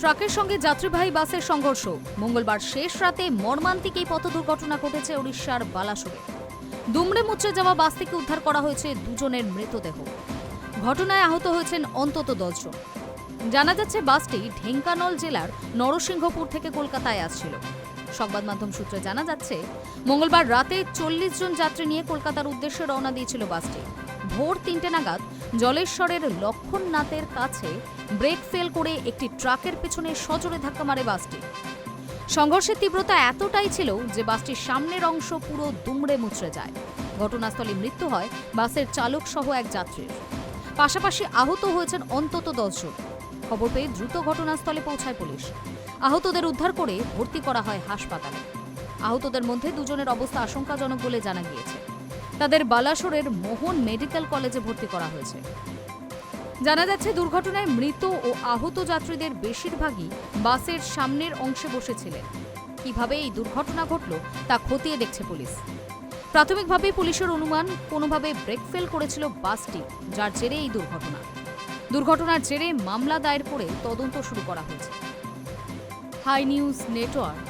ট্রাকের সঙ্গে যাত্রীবাহী বাসের সংঘর্ষ। মঙ্গলবার শেষ রাতে মর্মান্তিক এই পথ দুর্ঘটনা ঘটেছে উড়িষ্যার বালাসোরে। দুমড়ে মুচড়ে যাওয়া বাস থেকে উদ্ধার করা হয়েছে দুজনের মৃতদেহ। ঘটনায় আহত হয়েছেন অন্তত দশজন। জানা যাচ্ছে বাসটি ঢেঙ্কানল জেলার নরসিংহপুর থেকে কলকাতায় আসছিল। সংবাদ মাধ্যম সূত্রে জানা যাচ্ছে, মঙ্গলবার রাতে চল্লিশ জন যাত্রী নিয়ে কলকাতার উদ্দেশ্যে রওনা দিয়েছিল বাসটি। ভোর তিনটে নাগাদ জলেশ্বরের লক্ষণনাথের কাছে ব্রেক ফেল করে একটি ট্রাকের পেছনে সজোরে ধাক্কা মারে বাসটি। সংঘর্ষের তীব্রতা এতটাই ছিল যে বাসটির সামনের অংশ পুরো দুমড়ে মুচড়ে যায়। ঘটনাস্থলে মৃত্যু হয় বাসের চালক সহ এক যাত্রীর। পাশাপাশি আহত হয়েছেন অন্তত দশজন। খবর পেয়ে দ্রুত ঘটনাস্থলে পৌঁছায় পুলিশ। আহতদের উদ্ধার করে ভর্তি করা হয় হাসপাতালে। আহতদের মধ্যে দুজনের অবস্থা আশঙ্কাজনক বলে জানা গিয়েছে। তাদের বালাসোরের মোহন মেডিকেল কলেজে ভর্তি করা হয়েছে। জানা যাচ্ছে দুর্ঘটনায় মৃত ও আহত যাত্রীদের বেশিরভাগই বাসের সামনের অংশে বসেছিলেন। কীভাবে এই দুর্ঘটনা ঘটল তা খতিয়ে দেখছে পুলিশ। প্রাথমিকভাবে পুলিশের অনুমান, কোনোভাবে ব্রেক ফেল করেছিল বাসটি, যার জেরে এই দুর্ঘটনা। দুর্ঘটনার জেরে মামলা দায়ের করে তদন্ত শুরু করা হয়েছে। High news network.